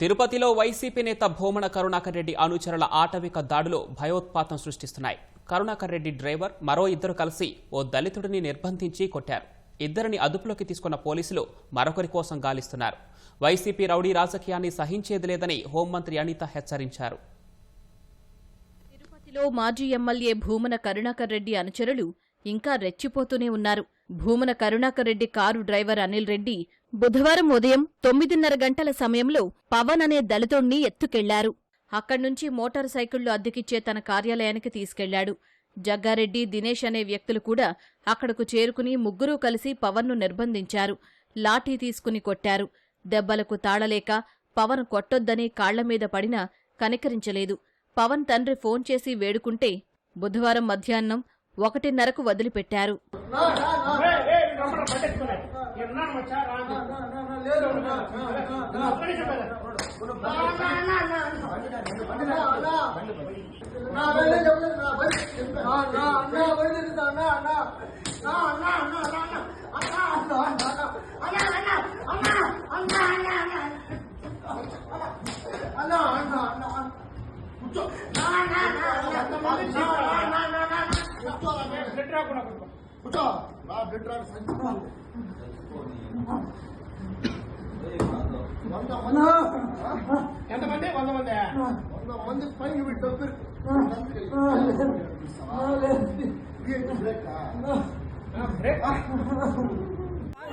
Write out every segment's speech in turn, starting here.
తిరుపతిలో వైసీపీ నేత భూమన కరుణాకర్ రెడ్డి అనుచరుల ఆటవిక దాడులు భయోత్పాతం సృష్టిస్తున్నాయి. కరుణాకర్ రెడ్డి డ్రైవర్ మరో ఇద్దరు కలిసి ఓ దళితుడిని నిర్బంధించి కొట్టారు. ఇద్దరిని అదుపులోకి తీసుకున్న పోలీసులు మరొకరి కోసం గాలిస్తున్నారు. వైసీపీ రౌడీ రాజకీయాన్ని సహించేది లేదని హోంమంత్రి అనిత హెచ్చరించారు. తిరుపతిలో మాజీ ఎమ్మెల్యే భూమన కరుణాకర్ రెడ్డి అనుచరులు ఇంకా రెచ్చిపోతూనే ఉన్నారు. భూమన కరుణాకర్ రెడ్డి కారు డ్రైవర్ అనిల్ రెడ్డి బుధవారం ఉదయం తొమ్మిదిన్నర గంటల సమయంలో పవన్ అనే దళితుణ్ణి ఎత్తుకెళ్ళారు. అక్కడ్నుంచి మోటార్ సైకిళ్ళు అద్దెకిచ్చే తన కార్యాలయానికి తీసుకెళ్ళాడు. జగ్గారెడ్డి దినేష్ అనే వ్యక్తులు కూడా అక్కడకు చేరుకుని ముగ్గురూ కలిసి పవన్ను నిర్బంధించారు. లాఠీ తీసుకుని కొట్టారు. దెబ్బలకు తాళలేక పవన్ కొట్టొద్దని కాళ్ళమీద పడినా కనికరించలేదు. పవన్ తండ్రి ఫోన్ చేసి వేడుకుంటే బుధవారం మధ్యాహ్నం ఒకటిన్నరకు వదిలిపెట్టారు ఎంతమంది వంద మంది వంద మంది పైన వీడు డబ్బులు బ్రేక్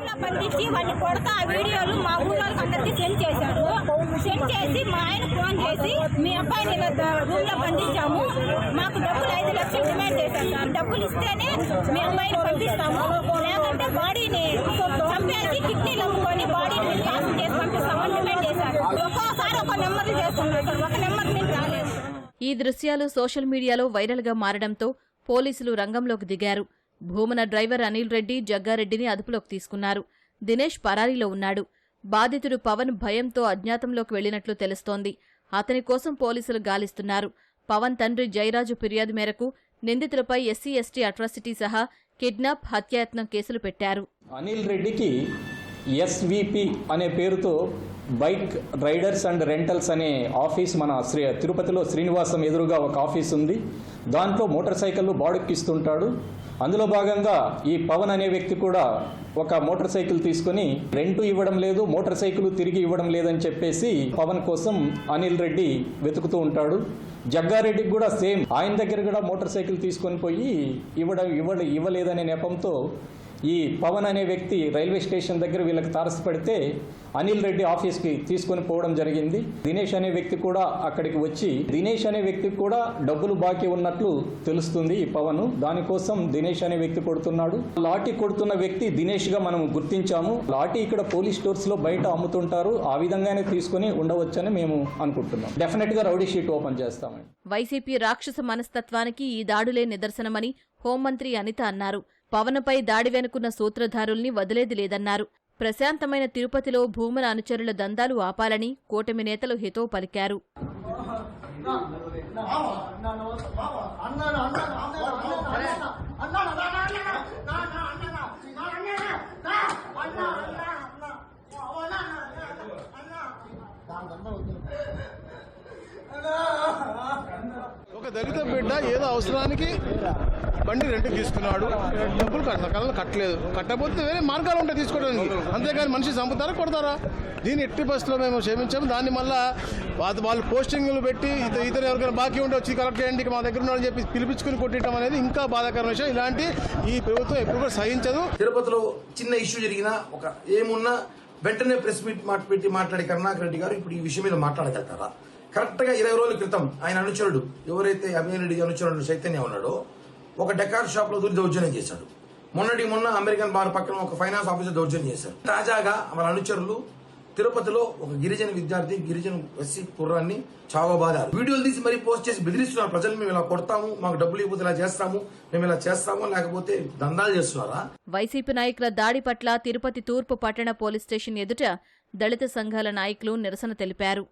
ఊళ్ళో పంపించి వాడిని కొడతా ఆ వీడియోలు మా ఊళ్ళోకి అందరికి సెండ్ చేశారు. సెండ్ చేసి మా ఆయన ఫోన్ చేసి మీ అబ్బాయిని ఇలా రూమ్లో రూమ్ బంధించాము. మాకు డబ్బులు ఐదు లక్షలు డిమాండ్ చేశారు సార్. డబ్బులు ఇస్తేనే మీ అబ్బాయిని పంపిస్తాము. లేకుంటే బాడీని చంపేసి కిడ్నీలు అమ్ముకొని బాడీని క్యాన్సిల్ చేసి పంపిస్తామని డిమాండ్ చేశారు. ఒక్కోసారి ఒక నెంబర్లు చేస్తున్నారు సార్. ఒక నెంబర్ నేను రాలేదు. ఈ దృశ్యాలు సోషల్ మీడియాలో వైరల్గా మారడంతో పోలీసులు రంగంలోకి దిగారు. భూమన డ్రైవర్ అనిల్ రెడ్డి జగ్గారెడ్డిని అదుపులోకి తీసుకున్నారు. దినేష్ పరారీలో ఉన్నాడు. బాధితుడు పవన్ భయంతో అజ్ఞాతంలోకి వెళ్ళినట్లు తెలుస్తోంది. అతని కోసం పోలీసులు గాలిస్తున్నారు. పవన్ తండ్రి జయరాజు ఫిర్యాదు మేరకు నిందితులపై ఎస్సీ ఎస్టీ అట్రాసిటీ సహా కిడ్నాప్ హత్యాయత్నం కేసులు పెట్టారు. అనిల్ రెడ్డికి ఎస్విపి అనే పేరుతో బైక్ రైడర్స్ అండ్ రెంటల్స్ అనే ఆఫీస్ మన శ్రీ తిరుపతిలో శ్రీనివాసం ఎదురుగా ఒక ఆఫీస్ ఉంది. దాంట్లో మోటార్ సైకిళ్ళు బాడుక్కిస్తుంటాడు. అందులో భాగంగా ఈ పవన్ అనే వ్యక్తి కూడా ఒక మోటార్ సైకిల్ తీసుకొని రెంటు ఇవ్వడం లేదు మోటార్ సైకిల్ తిరిగి ఇవ్వడం లేదని చెప్పేసి పవన్ కోసం అనిల్ రెడ్డి వెతుకుతూ ఉంటాడు. జగ్గారెడ్డికి కూడా సేమ్. ఆయన దగ్గర కూడా మోటార్ సైకిల్ తీసుకొని పోయి ఇవ్వడం ఇవ్వ ఇవ్వలేదనే నెపంతో ఈ పవన్ అనే వ్యక్తి రైల్వే స్టేషన్ దగ్గర వీళ్ళకి తారసపడితే అనిల్ రెడ్డి ఆఫీస్కి తీసుకొని పోవడం జరిగింది. దినేష్ అనే వ్యక్తి కూడా అక్కడికి వచ్చి దినేష్ అనే వ్యక్తికి కూడా డబ్బులు బాకీ ఉన్నట్లు తెలుస్తుంది ఈ పవన్. దానికోసం దినేష్ అనే వ్యక్తి కొడుతున్నాడు. లాఠీ కొడుతున్న వ్యక్తి దినేష్గా మనం గుర్తించాము. లాఠీ ఇక్కడ పోలీస్ స్టోర్స్లో బయట అమ్ముతుంటారు. ఆ విధంగానే తీసుకొని ఉండవచ్చని మేము అనుకుంటున్నాం. డెఫినెట్గా రౌడీ షీట్ ఓపెన్ చేస్తామండి. వైసీపీ రాక్షస మనస్తత్వానికి ఈ దాడులే నిదర్శనమని హోంమంత్రి అనిత అన్నారు. పవన్పై దాడి వెనుకున్న సూత్రధారుల్ని వదిలేది లేదన్నారు. ప్రశాంతమైన తిరుపతిలో భూముల అనుచరుల దందాలు ఆపాలని కూటమి నేతలు హితో పలికారు. ఒక దళిత బిడ్డ ఏదో అవసరానికి బండి రెంట్ తీసుకున్నాడు. డబ్బులు కట్ట కట్టలేదు. కట్టకపోతే వేరే మార్గాలు ఉంటాయి తీసుకోవడానికి. అంతేకాని మనిషి చంపుతారా కొడతారా? దీన్ని ఎట్టి బస్సులో మేము క్షమించాము. దాన్ని మళ్ళా వాళ్ళు వాళ్ళు పోస్టింగ్లు పెట్టి ఇతర ఎవరికైనా బాకీ ఉంటే వచ్చి కలెక్ట్ చేయండి మా దగ్గర ఉన్నాడని చెప్పి పిలిపించుకుని కొట్టడం అనేది ఇంకా బాధాకరమైన విషయం. ఇలాంటి ఈ ప్రభుత్వం ఎప్పుడు కూడా సహించదు. తిరుపతిలో చిన్న ఇష్యూ జరిగినా ఒక ఏమున్నా వెంటనే ప్రెస్ మీట్ పెట్టి మాట్లాడే కరుణాకర్ రెడ్డి గారు ఇప్పుడు ఈ విషయం మీద మాట్లాడగలుగుతారా? కరెక్ట్గా ఇరవై రోజుల క్రితం ఆయన అనుచరుడు ఎవరైతే అభినయుడి అనుచరుడు చైతన్య ఉన్నాడో ఒక డెకార్ షాప్లో దూరి దౌర్జన్యం చేశాడు. మొన్నటి మొన్న అమెరికన్ బార్ పక్కన ఒక ఫైనాన్స్ ఆఫీసర్ దౌర్జన్యం చేశారు తాజాగా వాళ్ళ అనుచరులు తిరుపతిలో ఒక గిరిజన విద్యార్థి గిరిజన ఎస్సీ కుర్రాన్ని చావబాదారు. వీడియోలు తీసి మరీ పోస్ట్ చేసి బెదిరిస్తున్నారు. ప్రజలు మేము ఇలా కొడతాము మాకు డబ్బులు ఇవ్వకపోతే ఇలా చేస్తాము మేము ఇలా చేస్తాము లేకపోతే దందాలు చేస్తున్నారా? వైసీపీ నాయకుల దాడి పట్ల తిరుపతి తూర్పు పట్టణ పోలీస్ స్టేషన్ ఎదుట దళిత సంఘాల నాయకులు నిరసన తెలిపారు.